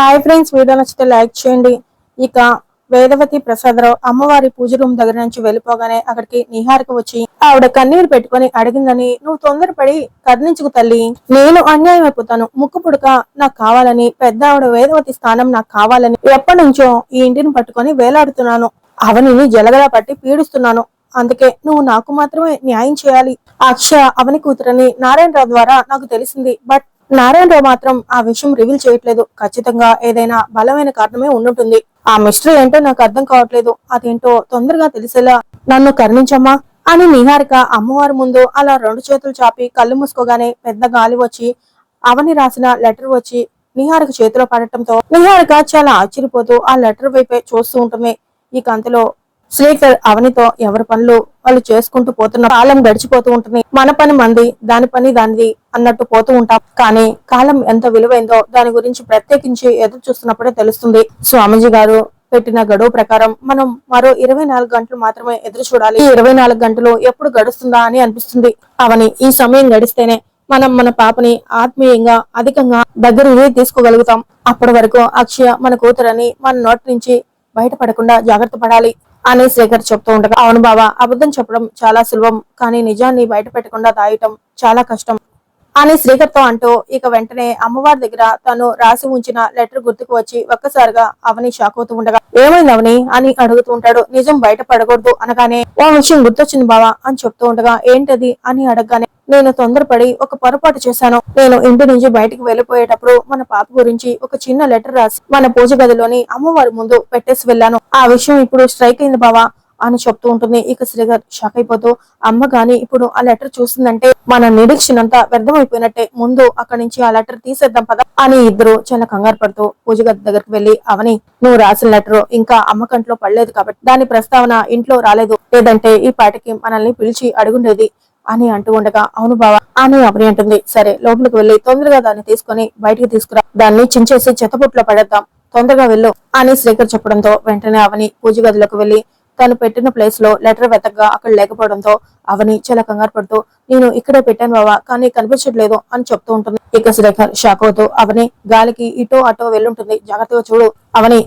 Hi friends video నచ్చితే like చేయండి. ఇక వేదవతి ప్రసాదరావు అమ్మవారి పూజ రూమ్ దగ్గర నుంచి వెళ్ళిపోగానే అక్కడికి నిహారిక వచ్చి ఆవిడ కన్నీరు పెట్టుకొని అడిగిందని నువ్వు తొందరపడి కర్ణించుకు తల్లి. నేను అన్యాయం అయిపోతాను. ముక్కు పుడక నాకు కావాలని పెద్ద ఆవిడ వేదవతి స్థానం నాకు కావాలని ఎప్పటి నుంచో ఈ ఇంటిని పట్టుకొని వేలాడుతున్నాను. అవనిని జలగలా పట్టి పీడిస్తున్నాను. అందుకే నువ్వు నాకు మాత్రమే న్యాయం చేయాలి. అక్ష అవని కూతురని నారాయణరావు ద్వారా నాకు తెలిసింది. బట్ నారాయణరావు మాత్రం ఆ విషయం రివీల్ చేయట్లేదు. ఖచ్చితంగా ఏదైనా బలమైన కారణమే ఉండుంటుంది. ఆ మిస్టరీ ఏంటో నాకు అర్థం కావట్లేదు. అదేంటో తొందరగా తెలిసేలా నన్ను కరుణించమ్మా అని నిహారిక అమ్మవారి ముందు అలా రెండు చేతులు చాపి కళ్ళు మూసుకోగానే పెద్ద గాలి వచ్చి అవని రాసిన లెటర్ వచ్చి నిహారిక చేతిలో పడటంతో నిహారిక చాలా ఆశ్చర్యపోతూ ఆ లెటర్ వైపే చూస్తూ ఉంటుంది ఈ కంతలో శ్రీకర్ అవనితో ఎవరి పనులు వాళ్ళు చేసుకుంటూ పోతున్న కాలం గడిచిపోతూ ఉంటుంది. మన పని మంది దాని పని దానిది అన్నట్టు పోతూ ఉంటాం. కానీ కాలం ఎంత విలువైందో దాని గురించి ప్రత్యేకించి ఎదురు చూస్తున్నప్పుడే తెలుస్తుంది. స్వామీజీ గారు పెట్టిన గడువు ప్రకారం మనం మరో ఇరవై నాలుగు గంటలు మాత్రమే ఎదురు చూడాలి. ఇరవై నాలుగు గంటలు ఎప్పుడు గడుస్తుందా అని అనిపిస్తుంది. అవని ఈ సమయం గడిస్తేనే మనం మన పాపని ఆత్మీయంగా అధికంగా దగ్గరికి తీసుకోగలుగుతాం. అప్పటి వరకు అక్షయ మన కూతురని మన నోటి నుంచి బయటపడకుండా జాగ్రత్త పడాలి. అని శేఖర్ చెప్తూ ఉండగా అవును బాబా అబద్ధం చెప్పడం చాలా సులభం కానీ నిజాన్ని బయట పెట్టకుండా దాయటం చాలా కష్టం అని శ్రీకర్తో అంటూ ఇక వెంటనే అమ్మవారి దగ్గర తను రాసి ఉంచిన లెటర్ గుర్తుకు వచ్చి ఒక్కసారిగా అవని షాక్ అవుతూ ఉండగా ఏమైంది అవని? అని అడుగుతూ ఉంటాడు. నిజం బయట పడకూడదు అనగానే ఓ విషయం గుర్తొచ్చింది బావా అని చెప్తూ ఉండగా ఏంటది? అని అడగగానే నేను తొందరపడి ఒక పొరపాటు చేశాను. నేను ఇంటి నుంచి బయటికి వెళ్ళిపోయేటప్పుడు మన పాప గురించి ఒక చిన్న లెటర్ రాసి మన పూజ గదిలోని అమ్మవారి ముందు పెట్టేసి వెళ్ళాను. ఆ విషయం ఇప్పుడు స్ట్రైక్ అయింది బావా అని చెప్తూ ఉంటుంది. ఇక శ్రీగారు షాక్ అయిపోతూ అమ్మ గాని ఇప్పుడు ఆ లెటర్ చూసిందంటే మన నిరీక్షణంతా వ్యర్థమైపోయినట్టే. ముందు అక్కడి నుంచి ఆ లెటర్ తీసేద్దాం పద అని ఇద్దరు చాలా కంగారు పడుతూ పూజ గది దగ్గరికి వెళ్ళి అవని నువ్వు రాసిన లెటర్ ఇంకా అమ్మ కంట్లో పడలేదు కాబట్టి దాని ప్రస్తావన ఇంట్లో రాలేదు. లేదంటే ఈ పాటికి మనల్ని పిలిచి అడుగుండేది అని అంటూ ఉండగా అవును బావా అని అవని అంటుంది. సరే లోపలికి వెళ్ళి తొందరగా దాన్ని తీసుకొని బయటికి తీసుకురా. దాన్ని చించేసి చెత్తపుట్లో పడేద్దాం. తొందరగా వెళ్ళు అని శ్రీకర్ చెప్పడంతో వెంటనే అవని పూజ గదిలోకి వెళ్ళి తను పెట్టిన ప్లేస్లో లెటర్ వెతకగా అక్కడ లేకపోవడంతో అవని చాలా కంగారు పడుతూ నేను ఇక్కడే పెట్టాను బావా కానీ కనిపించట్లేదు అని చెప్తూ ఉంటుంది. ఇక శ్రీకర్ షాక్ అవుతూ అవని గాలికి ఇటో అటో వెళ్ళుంటుంది. జాగ్రత్తగా చూడు అవని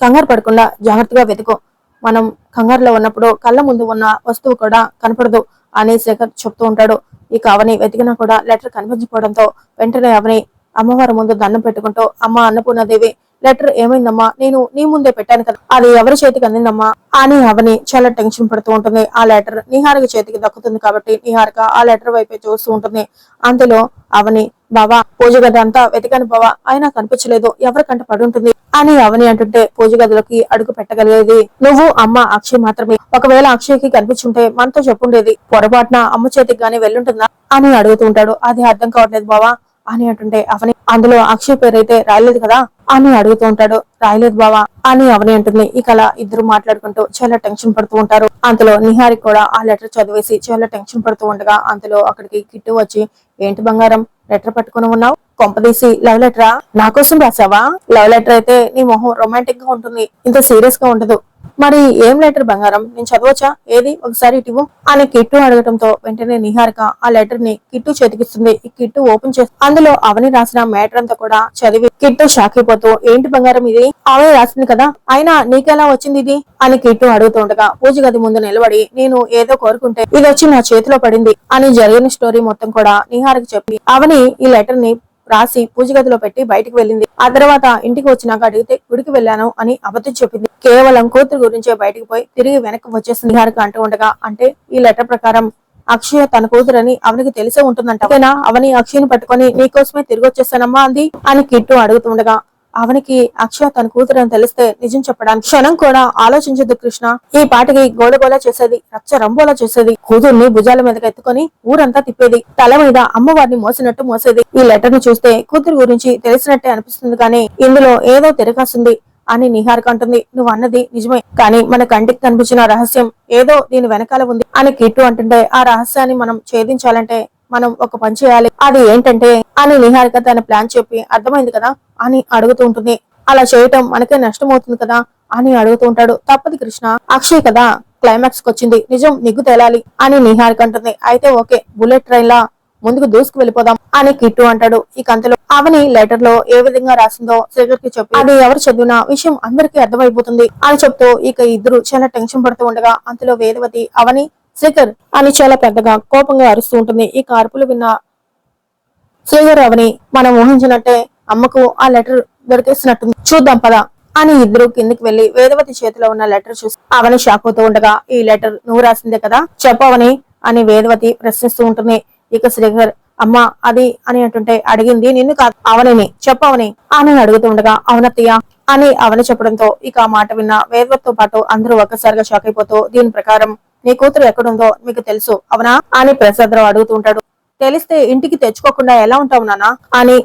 కంగారు పడకుండా జాగ్రత్తగా వెతుకు. మనం కంగారులో ఉన్నప్పుడు కళ్ళ ముందు ఉన్న వస్తువు కూడా కనపడదు. అని శేఖర్ చెప్తూ ఉంటాడు. ఇక అవని వెతికినా కూడా లెటర్ కనిపించకపోవడంతో వెంటనే అవని అమ్మవారి ముందు దండం పెట్టుకుంటూ అమ్మ అన్నపూర్ణదేవి లెటర్ ఏమైందమ్మా? నేను నీ ముందే పెట్టాను కదా. అది ఎవరి చేతికి అందిందమ్మా? అని అవని చాలా టెన్షన్ పడుతూ ఉంటుంది. ఆ లెటర్ నిహారిక చేతికి దక్కుతుంది కాబట్టి నిహారిక ఆ లెటర్ వైపే చూస్తూ ఉంటుంది. అందులో అవని బావా పూజ గది అంతా వెతికాను బావా అయినా కనిపించలేదు. ఎవరి కంట పడి ఉంటుంది? అని అవని అంటుంటే పూజ గదిలోకి అడుగు పెట్టగలిగేది నువ్వు అమ్మ అక్షయ్ మాత్రమే. ఒకవేళ అక్షయ్కి కనిపించుంటే మనతో చెప్పుండేది. పొరపాటున అమ్మ చేతికి గానీ వెళ్ళుంటుందా అని అడుగుతుంటాడు అది అర్థం కావట్లేదు బావా. అని అంటుంటే అవని అందులో అక్షయ్ పేరు అయితే రాయలేదు కదా అని అడుగుతూ ఉంటాడు. రాయలేదు బావా అని అవని అంటుంది. ఇక అలా ఇద్దరు మాట్లాడుకుంటూ చాలా టెన్షన్ పడుతూ ఉంటారు. అంతలో నిహారి కూడా ఆ లెటర్ చదివేసి చాలా టెన్షన్ పడుతూ ఉండగా అంతలో అక్కడికి కిట్టు వచ్చి ఏంటి బంగారం? లెటర్ పట్టుకుని ఉన్నావు? కొంపదీసి లవ్ లెటరా? నా కోసం రాసావా? లవ్ లెటర్ అయితే నీ మొహం రొమాంటిక్గా ఉంటుంది. ఇంత సీరియస్గా ఉండదు. మరి ఏం లెటర్ బంగారం? నేను చదవచ్చా? ఏది? ఒకసారి ఇటువు అని కిట్టు అడగటంతో వెంటనే నిహారిక ఆ లెటర్ని కిట్టు చేతికిస్తుంది. ఈ కిట్టు ఓపెన్ చేసి అందులో అవని రాసిన మ్యాటర్ అంతా కూడా చదివి కిట్టు షాక్ అయిపోతూ ఏంటి బంగారం ఇది? అవని రాసింది కదా? అయినా నీకెలా వచ్చింది ఇది? అని కిట్టు అడుగుతుండగా పూజ గది ముందు నిలబడి నేను ఏదో కోరుకుంటే ఇది వచ్చి నా చేతిలో పడింది అని జరిగిన స్టోరీ మొత్తం కూడా నిహారికి చెప్పి అవని ఈ లెటర్ని రాసి పూజ గదిలో పెట్టి బయటికి వెళ్ళింది. ఆ తర్వాత ఇంటికి వచ్చినాక అడిగితే గుడికి వెళ్ళాను అని అబద్ధం చెప్పింది. కేవలం కూతురు గురించే బయటికి పోయి తిరిగి వెనక్కి వచ్చేసింది. నిహారిక అంటూ ఉండగా అంటే ఈ లెటర్ ప్రకారం అక్షయ తన కూతురని అవనికి తెలిసే ఉంటుందంట. అవని అక్షయని పట్టుకొని నీకోసమే తిరిగి వచ్చేస్తానమ్మా అంది. అని కిట్టు అడుగుతుండగా అవనికి అక్షయ తన కూతురు అని తెలిస్తే నిజం చెప్పడానికి క్షణం కూడా ఆలోచించదు కృష్ణ. ఈ పాటికి గోడగోలా చేసేది రచ్చ రంబోలా చేసేది. కూతుర్ని భుజాల మీదకి ఎత్తుకొని ఊరంతా తిప్పేది. తల మీద అమ్మవారిని మోసినట్టు మోసేది. ఈ లెటర్ని చూస్తే కూతురు గురించి తెలిసినట్టే అనిపిస్తుంది కానీ ఇందులో ఏదో తిరగాసింది అని నిహారిక అంటుంది. నువ్వు అన్నది నిజమే కానీ మన కంటికి కనిపించిన రహస్యం ఏదో దీని వెనకాల ఉంది అని కిట్టు అంటుంటే ఆ రహస్యాన్ని మనం ఛేదించాలంటే మనం ఒక పని చేయాలి. అది ఏంటంటే అని నిహారిక తన ప్లాన్ చెప్పి అర్థమైంది కదా అని అడుగుతూ ఉంటుంది. అలా చేయటం మనకే నష్టం అవుతుంది కదా అని అడుగుతూ ఉంటాడు. తప్పదు కృష్ణ. అక్షయ్ కదా క్లైమాక్స్కి వచ్చింది. నిజం నిగ్గు తేలాలి అని నిహారిక అంటుంది. అయితే ఓకే బుల్లెట్ ట్రైన్ లా ముందుకు దూసుకు వెళ్ళిపోదాం అని కిట్టు అంటాడు. ఈ కంతలో అవని లెటర్లో ఏ విధంగా రాసిందో శ్రీకర్కి చెప్పి అది ఎవరు చదివిన విషయం అందరికీ అర్థమైపోతుంది అని చెప్తూ ఇక ఇద్దరు చాలా టెన్షన్ పడుతూ ఉండగా అంతలో వేదవతి అవని శేఖర్ అని చాలా పెద్దగా కోపంగా అరుస్తూ ఉంటుంది. ఈ కార్పులు విన్న శ్రీకర్ అవని మనం ఊహించినట్టే అమ్మకు ఆ లెటర్ దొరికేసినట్టుంది. చూద్దాం పదా అని ఇద్దరు కిందికి వెళ్ళి వేదవతి చేతిలో ఉన్న లెటర్ చూసి అవని షాక్ అవుతూ ఉండగా ఈ లెటర్ నువ్వు రాసిందే కదా? చెప్పవని? అని వేదవతి ప్రశ్నిస్తూ ఉంటుంది. ఇక శ్రీఖర్ అమ్మ అది అని అంటుంటే అడిగింది నిన్ను కాదు అవనిని చెప్పవని. అని అడుగుతూ ఉండగా అవునత్తయ్య అని అవని చెప్పడంతో ఇక ఆ మాట విన్న వేదవతితో పాటు అందరూ ఒక్కసారిగా షాక్ అయిపోతూ దీని ప్రకారం నీ కూతురు ఎక్కడుందో మీకు తెలుసు అవునా? అని ప్రసాదరావు రావు అడుగుతుంటాడు తెలిస్తే ఇంటికి తెచ్చుకోకుండా ఎలా ఉంటావు నానా అని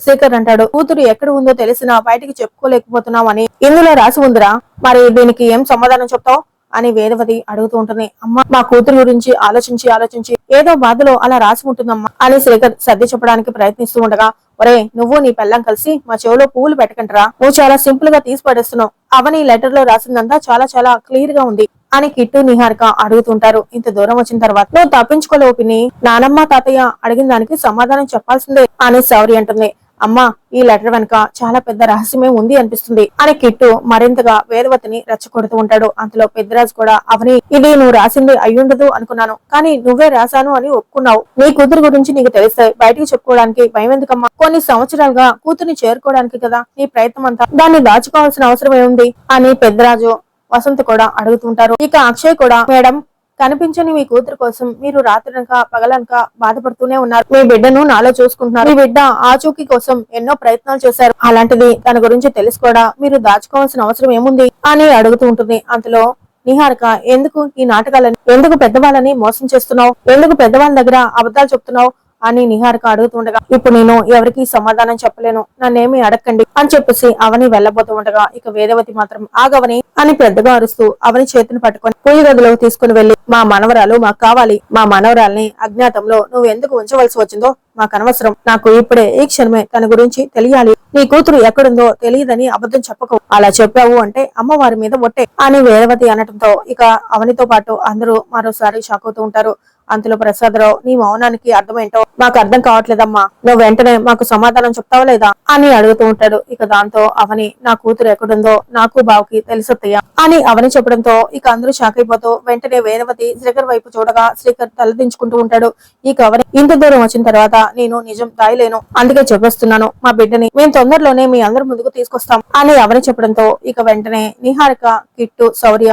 శేఖర్ అంటాడు. కూతురు ఎక్కడ ఉందో తెలిసినా బయటికి చెప్పుకోలేకపోతున్నావు అని ఇందులో రాసి ఉందిరా. మరి దీనికి ఏం సమాధానం చెప్తావు? అని వేదవతి అడుగుతూ ఉంటుంది అమ్మ మా కూతురు గురించి ఆలోచించి ఆలోచించి ఏదో బాధలో అలా రాసి ఉంటుందమ్మా అని శేఖర్ సర్ది చెప్పడానికి ప్రయత్నిస్తూ ఉండగా ఒరే నువ్వు నీ పెళ్ళం కలిసి మా చెవిలో పువ్వులు పెట్టకంటరా నువ్వు చాలా సింపుల్గా తీసి పడేస్తున్నావు. అవని లెటర్లో రాసిందంతా చాలా చాలా క్లియర్గా ఉంది అని కిట్టు నిహారిక అడుగుతుంటారు ఇంత దూరం వచ్చిన తర్వాత నువ్వు తప్పించుకోలేపిని నానమ్మ తాతయ్య అడిగిన దానికి సమాధానం చెప్పాల్సిందే అని సౌరి అంటుంది. అమ్మా ఈ లెటర్ వెనుక చాలా పెద్ద రహస్యమే ఉంది అనిపిస్తుంది. అని కిట్టు మరింతగా వేదవతిని రెచ్చగొడుతూ ఉంటాడు. అంతలో పెద్దరాజు కూడా అవని ఇది నువ్వు రాసింది అయ్యుండదు అనుకున్నాను. కానీ నువ్వే రాశాను అని ఒప్పుకున్నావు. నీ కూతురు గురించి నీకు తెలిస్తే బయటికి చెప్పుకోవడానికి భయం ఎందుకమ్మా కొన్ని సంవత్సరాలుగా కూతుర్ని చేరుకోవడానికి కదా నీ ప్రయత్నం అంతా. దాన్ని దాచుకోవాల్సిన అవసరం ఏముంది అని పెద్దరాజు వసంత్ కూడా అడుగుతుంటారు ఇక అక్షయ్ కూడా మేడం కనిపించని మీ కూతురు కోసం మీరు రాత్రనక పగలనక బాధపడుతూనే ఉన్నారు. మీ బిడ్డను నాలో చూసుకుంటున్నారు. మీ బిడ్డ ఆచూకీ కోసం ఎన్నో ప్రయత్నాలు చేశారు. అలాంటిది తన గురించి తెలిసి మీరు దాచుకోవాల్సిన అవసరం ఏముంది? అని అడుగుతూ ఉంటుంది. అంతలో నిహారిక ఎందుకు ఈ నాటకాలని? ఎందుకు పెద్దవాళ్ళని మోసం చేస్తున్నావు? ఎందుకు పెద్దవాళ్ళ దగ్గర అబద్ధాలు చెప్తున్నావు? అని నిహారిక అడుగుతుండగా ఇప్పుడు నేను ఎవరికి సమాధానం చెప్పలేను నన్నేమి అడగండి అని చెప్పేసి అవని వెళ్ళబోతూ ఉండగా ఇక వేదవతి మాత్రం ఆగవని అని పెద్దగా అరుస్తూ అవని చేతిని పట్టుకొని పూజ గదిలోకి తీసుకుని వెళ్ళి మా మనవరాలు మాకు కావాలి మా మనవరాల్ని అజ్ఞాతంలో నువ్వు ఎందుకు ఉంచవలసి వచ్చిందో మాకు అనవసరం నాకు ఇప్పుడే ఈ క్షణమే తన గురించి తెలియాలి నీ కూతురు ఎక్కడుందో తెలియదని అబద్ధం చెప్పకు అలా చెప్పావు అంటే అమ్మవారి మీద ఒట్టే అని వేదవతి అనటంతో ఇక అవనితో పాటు అందరూ మరోసారి షాక్ అవుతూ ఉంటారు. అంతలో ప్రసాదరావు నీ మౌనానికి అర్థమేంటో మాకు అర్థం కావట్లేదమ్మా. నువ్వు వెంటనే మాకు సమాధానం చెప్తావా లేదా అని అడుగుతూ ఉంటాడు. ఇక దాంతో అవని నా కూతురు ఎక్కడుందో నాకు బావుకి తెలుసత్తయ్య అని అవని చెప్పడంతో ఇక అందరూ షాక్ అయిపోతూ వెంటనే వేదవతి శ్రీకర్ వైపు చూడగా శ్రీకర్ తలదించుకుంటూ ఉంటాడు. ఇక అవని ఇంత దూరం వచ్చిన తర్వాత నేను నిజం దాయలేను అందుకే చెప్పేస్తున్నాను మా బిడ్డని మేము తొందరలోనే మీ అందరి ముందుకు తీసుకొస్తాం అని అవని చెప్పడంతో ఇక వెంటనే నిహారిక కిట్టు శౌర్య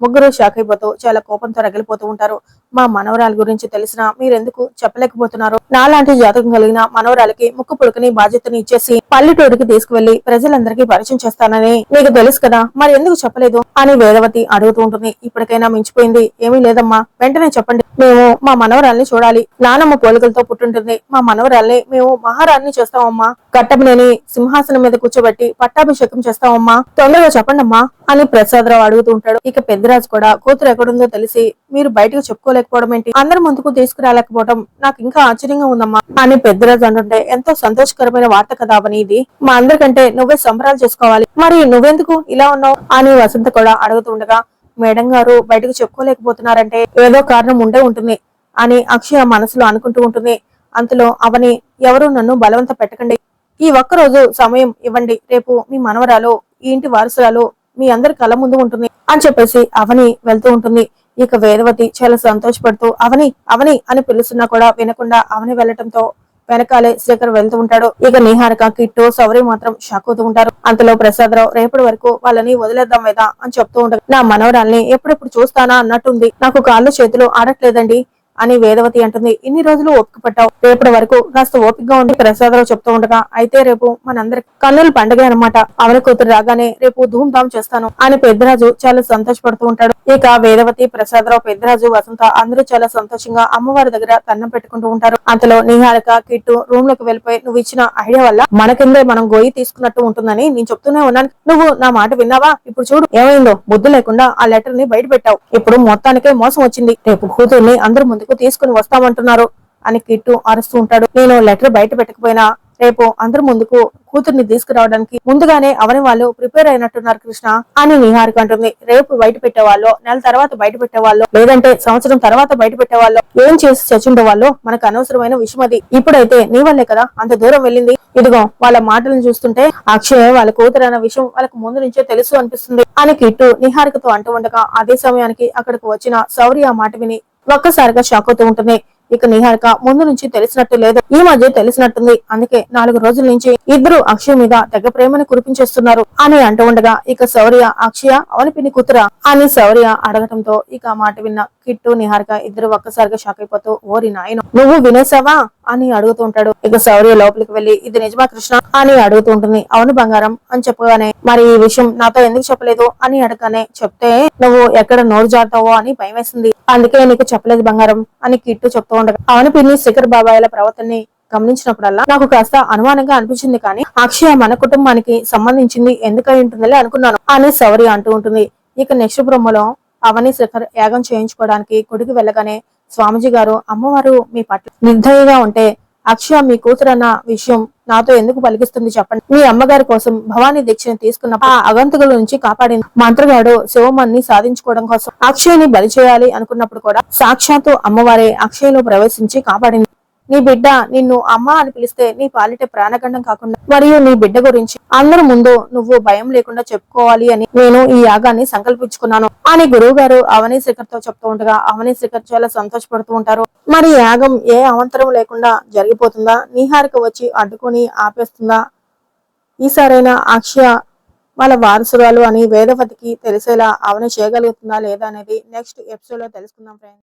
ముగ్గురు షాక్ అయిపోతూ చాలా కోపంతో రగిలిపోతూ ఉంటారు. మా మనవరాల గురించి తెలిసినా మీరెందుకు చెప్పలేకపోతున్నారు? నాలాంటి జాతకం కలిగిన మనవరాలకి ముక్కు పుడుకుని బాధ్యతని ఇచ్చేసి పల్లెటూరికి తీసుకువెళ్ళి ప్రజలందరికీ పరిచయం చేస్తానని నీకు తెలుసు కదా మరి ఎందుకు చెప్పలేదు? అని వేదవతి అడుగుతూ ఉంటుంది. ఇప్పటికైనా మించిపోయింది ఏమీ లేదమ్మా. వెంటనే చెప్పండి. మేము మా మనవరాల్ని చూడాలి. నానమ్మ పోలికలతో పుట్టుంటుంది. మా మనవరాల్ని మేము మహారాణి చేస్తామమ్మా. కట్టబనేని సింహాసనం మీద కూర్చోబెట్టి పట్టాభిషేకం చేస్తామమ్మా. తొందరగా చెప్పండమ్మా అని ప్రసాదరావు అడుగుతూ ఉంటాడు. ఇక పెద్దరాజు కూడా కూతురు ఎక్కడుందో తెలిసి మీరు బయటకు చెప్పుకోలేకపోవడం ఏంటి? అందరి ముందుకు తీసుకురాలేకపోవడం నాకు ఇంకా ఆశ్చర్యంగా ఉందమ్మా. అని పెద్దరాజు అంటుంటే ఎంతో సంతోషకరమైన వార్త కదా అవని ఇది. మా అందరికంటే నువ్వే సంబరాలు చేసుకోవాలి. మరి నువ్వెందుకు ఇలా ఉన్నావు? అని వసంత కూడా అడుగుతూ ఉండగా మేడం గారు బయటకు చెప్పుకోలేకపోతున్నారంటే ఏదో కారణం ఉండే ఉంటుంది అని అక్షయ మనసులో అనుకుంటూ ఉంటుంది. అంతలో అవని ఎవరు నన్ను బలవంత పెట్టకండి. ఈ ఒక్క రోజు సమయం ఇవ్వండి. రేపు మీ మనవరాలు ఈ ఇంటి వారసురాలు మీ అందరి కళ్ళ ముందు ఉంటుంది అని చెప్పేసి అవని వెళ్తూ ఉంటుంది. ఇక వేదవతి చాలా సంతోషపడుతూ అవని అవని అని పిలుస్తున్నా కూడా వినకుండా అవని వెళ్ళటంతో వెనకాలే శేఖర్ వెళ్తూ ఉంటాడు. ఇక నిహారిక కిట్టు సౌరి మాత్రం షాక్ అవుతూ ఉంటారు. అంతలో ప్రసాదరావు రేపటి వరకు వాళ్ళని వదిలేద్దాం వేదా అని చెప్తూ ఉంటారు నా మనవరాల్ని ఎప్పుడెప్పుడు చూస్తానా? అన్నట్టుంది. నాకు కాళ్ళు చేతులు ఆడట్లేదండి. అని వేదవతి అంటుంది. ఇన్ని రోజులు ఓపిక పట్టావు. రేపటి వరకు కాస్త ఓపికగా ఉండి ప్రసాదరావు చెప్తూ ఉండగా అయితే రేపు మనందరి కన్నుల పండుగ అనమాట అవని కూతురు రాగానే రేపు ధూమ్ ధామ్ చేస్తాను అని పెద్దరాజు చాలా సంతోషపడుతూ ఉంటాడు. ఇక వేదవతి ప్రసాదరావు పెద్దరాజు వసంత అందరూ చాలా సంతోషంగా అమ్మవారి దగ్గర కన్నం పెట్టుకుంటూ ఉంటారు. అంతలో నిహారిక కిట్టు రూమ్లోకి వెళ్ళిపోయి నువ్వు ఇచ్చిన ఐడియా వల్ల మన కిందే మనం గోయి తీసుకున్నట్టు ఉంటుందని నేను చెప్తూనే ఉన్నాను. నువ్వు నా మాట విన్నావా? ఇప్పుడు చూడు. ఏమైందో? బుద్ధి లేకుండా ఆ లెటర్ని బయట పెట్టావు. ఇప్పుడు మొత్తానికే మోసం వచ్చింది. రేపు కూతుర్ని ముందు ముందుకు తీసుకుని వస్తామంటున్నారు అని కిట్టు అరుస్తూ ఉంటాడు. నేను లెటర్ బయట పెట్టకపోయినా రేపు అందరి ముందుకు కూతుర్ని తీసుకురావడానికి ముందుగానే అవని వాళ్ళు ప్రిపేర్ అయినట్టున్నారు కృష్ణ అని నిహారిక అంటుంది. రేపు బయట పెట్టే వాళ్ళు నెల తర్వాత బయట పెట్టే వాళ్ళు లేదంటే సంవత్సరం తర్వాత బయట పెట్టేవాళ్ళు ఏం చేసి చచ్చుండే వాళ్ళు మనకు అనవసరమైన విషయం అది. ఇప్పుడైతే నీ వల్లే కదా అంత దూరం వెళ్ళింది. ఇదిగో వాళ్ళ మాటలను చూస్తుంటే అక్షయ్ వాళ్ళ కూతురు అన్న విషయం వాళ్ళకు ముందు నుంచే తెలుసు అనిపిస్తుంది అని కిట్టు నిహారికతో అంటూ ఉండగా అదే సమయానికి అక్కడికి వచ్చిన సౌరి ఆ మాట విని ఒక్కసారిగా షాక్ అవుతూ ఉంటుంది ఇక నిహారిక ముందు నుంచి తెలిసినట్టు లేదు. ఈ మధ్య తెలిసినట్టుంది. అందుకే నాలుగు రోజుల నుంచి ఇద్దరు అక్షయ్ మీద తెగ ప్రేమని కురిపించేస్తున్నారు అని అంటూ ఉండగా ఇక శౌర్య అక్షయ అవని పిన్ని కూతురా అని శౌర్య అడగటంతో ఇక మాట విన్న కిట్టు నిహారిక ఇద్దరు ఒక్కసారిగా షాక్ అయిపోతూ ఓరి నాయన నువ్వు వినేసావా అని అడుగుతూ ఉంటాడు. ఇక శౌర్య లోపలికి వెళ్ళి ఇది నిజమా కృష్ణ? అని అడుగుతూ ఉంటుంది. అవును బంగారం అని చెప్పగానే మరి ఈ విషయం నాతో ఎందుకు చెప్పలేదు? అని అడగనే చెప్తే నువ్వు ఎక్కడ నోరు జాడతావో అని భయం వేసింది. అందుకే నీకు చెప్పలేదు బంగారం అని కిట్టు చెప్తూ ఉండగా అవని పిన్ని శిఖర్ బాబాయిల ప్రవర్తనని గమనించినప్పుడల్లా నాకు కాస్త అనుమానంగా అనిపించింది. కానీ అక్షయ మన కుటుంబానికి సంబంధించింది ఎందుకై ఉంటుందని అనుకున్నాను. అని సౌరి అంటూ ఉంటుంది. ఇక నెక్స్ట్ బ్రహ్మలో అవని శిఖర్ యాగం చేయించుకోవడానికి గుడికి వెళ్ళగానే స్వామిజీ గారు అమ్మవారు మీ పట్ల నిర్దయగా ఉంటే అక్షయ మీ కూతురు అన్న విషయం నాతో ఎందుకు పలికిస్తుంది చెప్పండి. మీ అమ్మగారి కోసం భవానీ దీక్షను తీసుకున్న ఆ అగంతకుల నుంచి కాపాడింది. మంత్రగాడు శివమన్ని సాధించుకోవడం కోసం అక్షయని బలి చేయాలి అనుకున్నప్పుడు కూడా సాక్షాత్తు అమ్మవారే అక్షయలో ప్రవేశించి కాపాడింది. నీ బిడ్డ నిన్ను అమ్మ అని పిలిస్తే నీ పాలిట ప్రాణగండం కాకుండా మరియు నీ బిడ్డ గురించి అందరి ముందు నువ్వు భయం లేకుండా చెప్పుకోవాలి అని నేను ఈ యాగాన్ని సంకల్పించుకున్నాను. అని గురువు గారు అవనీ శిఖర్తో చెప్తూ ఉండగా అవనీ శిఖర్ చాలా సంతోషపడుతూ ఉంటారు. మరి యాగం ఏ అవంతరం లేకుండా జరిగిపోతుందా? నీహారిక వచ్చి అడ్డుకొని ఆపేస్తుందా? ఈసారైనా అక్షయ వాళ్ళ వారసురాలు అని వేదవతికి తెలిసేలా అవని చేయగలుగుతుందా లేదా అనేది నెక్స్ట్ ఎపిసోడ్లో తెలుసుకుందాం ఫ్రెండ్స్